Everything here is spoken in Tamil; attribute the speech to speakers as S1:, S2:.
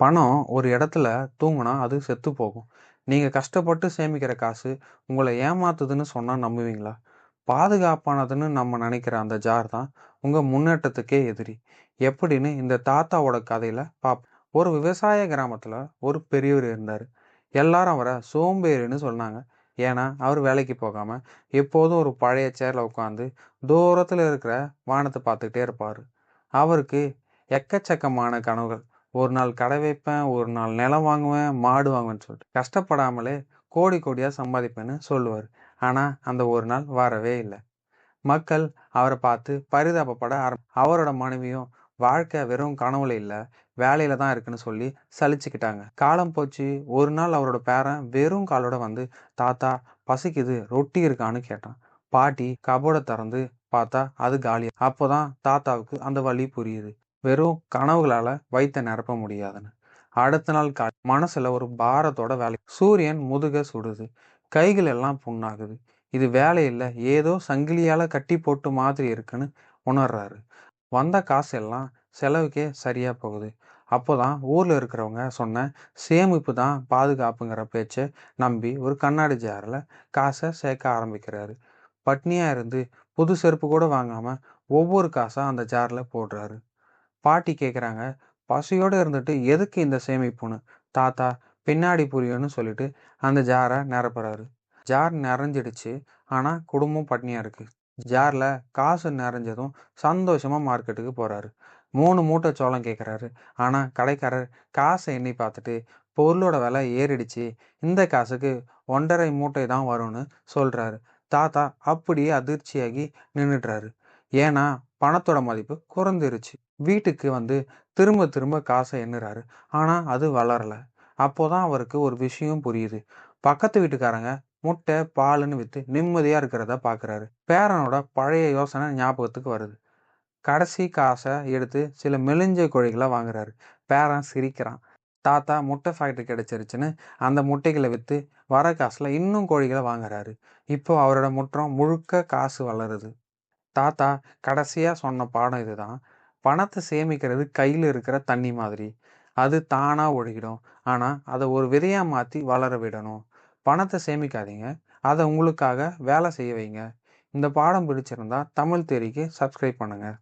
S1: பணம் ஒரு இடத்துல தூங்குனா அது செத்து போகும். நீங்கள் கஷ்டப்பட்டு சேமிக்கிற காசு உங்களை ஏமாத்துதுன்னு சொன்னால் நம்புவீங்களா? பாதுகாப்பானதுன்னு நம்ம நினைக்கிற அந்த ஜார் தான் உங்கள் முன்னேற்றத்துக்கே எதிரி. எப்படின்னு இந்த தாத்தாவோட கதையில் பார்ப்போம் ஒரு விவசாய கிராமத்தில் ஒரு பெரியவர் இருந்தார் எல்லாரும் அவரை சோம்பேறின்னு சொன்னாங்க. ஏன்னா அவர் வேலைக்கு போகாமல் எப்போதும் ஒரு பழைய சேரில் உட்காந்து தூரத்தில் இருக்கிற வானத்தை பார்த்துக்கிட்டே இருப்பார் அவருக்கு எக்கச்சக்கமான கனவுகள். ஒரு நாள் கடை வைப்பேன், ஒரு நாள் நிலம் வாங்குவேன், மாடு வாங்குவேன்னு சொல்லிட்டு கஷ்டப்படாமலே கோடி கோடியா சம்பாதிப்பேன்னு சொல்லுவார் ஆனா அந்த ஒரு நாள் வரவே இல்லை மக்கள் அவரை பார்த்து பரிதாபப்பட ஆரம் அவரோட மனைவியும் வாழ்க்கை வெறும் கனவுல இல்லை வேலையில தான் இருக்குன்னு சொல்லி சலிச்சுக்கிட்டாங்க. காலம் போச்சு. ஒரு நாள் அவரோட பேரன் வெறும் காலோட வந்து, தாத்தா பசிக்குது ரொட்டி இருக்கான்னு கேட்டான். பாட்டி கபோர்டை திறந்து பார்த்தா அது காலி. அப்போதான் தாத்தாவுக்கு அந்த வழி புரியுது. வெறும் கனவுகளால வயிற்ற நிரப்ப முடியாதுன்னு. அடுத்த நாள் கா மனசுல ஒரு பாரத்தோட வேலை. சூரியன் முதுக சுடுது. கைகள் எல்லாம் புண்ணாகுது. இது வேலையில்ல ஏதோ சங்கிலியால கட்டி போட்டு மாதிரி இருக்குன்னு உணர்றாரு. வந்த காசு எல்லாம் செலவுக்கே சரியா போகுது. அப்போதான் ஊர்ல இருக்கிறவங்க சொன்ன சேமிப்பு தான் பாதுகாப்புங்கிற பேச்சை நம்பி ஒரு கண்ணாடி ஜாரில் காசை சேர்க்க ஆரம்பிக்கிறாரு. பட்னியா இருந்து புது செருப்பு கூட வாங்காம ஒவ்வொரு காசா அந்த ஜாரில் போடுறாரு. பாட்டி கேட்குறாங்க பசியோடு இருந்துட்டு எதுக்கு இந்த சேமிப்புன்னு? தாத்தா பின்னாடி புரியும்னு சொல்லிட்டு அந்த ஜாரை நிரப்புறாரு. ஜார் நிறைஞ்சிடுச்சு. ஆனால் குடும்பம் பட்னியாக இருக்குது ஜாரில் காசு நிறைஞ்சதும் சந்தோஷமாக மார்க்கெட்டுக்கு போகிறாரு மூணு மூட்டை சோளம் கேட்குறாரு ஆனால் கடைக்காரர் காசை எண்ணி பார்த்துட்டு பொருளோட விலை ஏறிடுச்சு. இந்த காசுக்கு ஒன்றரை மூட்டை தான் வரும்னு சொல்கிறாரு தாத்தா அப்படியே அதிர்ச்சியாகி நின்றுடுறாரு ஏன்னா பணத்தோட மதிப்பு குறைஞ்சிருச்சு. வீட்டுக்கு வந்து திரும்ப திரும்ப காசை எண்ணுறாரு. ஆனால் அது வளரல. அப்போதான் அவருக்கு ஒரு விஷயம் புரியுது. பக்கத்து வீட்டுக்காரங்க முட்டை, பாலுன்னு விற்று நிம்மதியாக இருக்கிறத பார்க்குறாரு. பேரனோட பழைய யோசனை ஞாபகத்துக்கு வருது. கடைசி காசை எடுத்து சில மெலிஞ்ச கோழிகளை வாங்குறாரு. பேரன் சிரிக்கிறான். தாத்தா முட்டை ஃபேக்டரி கிடச்சிருச்சுன்னு அந்த முட்டைகளை விற்று வர காசில் இன்னும் கோழிகளை வாங்குறாரு. இப்போ அவரோட முற்றம் முழுக்க காசு வளருது. தாத்தா கடைசியாக சொன்ன பாடம் இதுதான். பணத்தை சேமிக்கிறது கையில் இருக்கிற தண்ணி மாதிரி. அது தானாக ஒழுகிடும். ஆனால் அதை ஒரு விதையாக மாற்றி வளர விடணும். பணத்தை சேமிக்காதீங்க. அதை உங்களுக்காக வேலை செய்ய வைங்க. இந்த பாடம் பிடிச்சிருந்தா தமிழ் தேரிக்கு சப்ஸ்கிரைப் பண்ணுங்கள்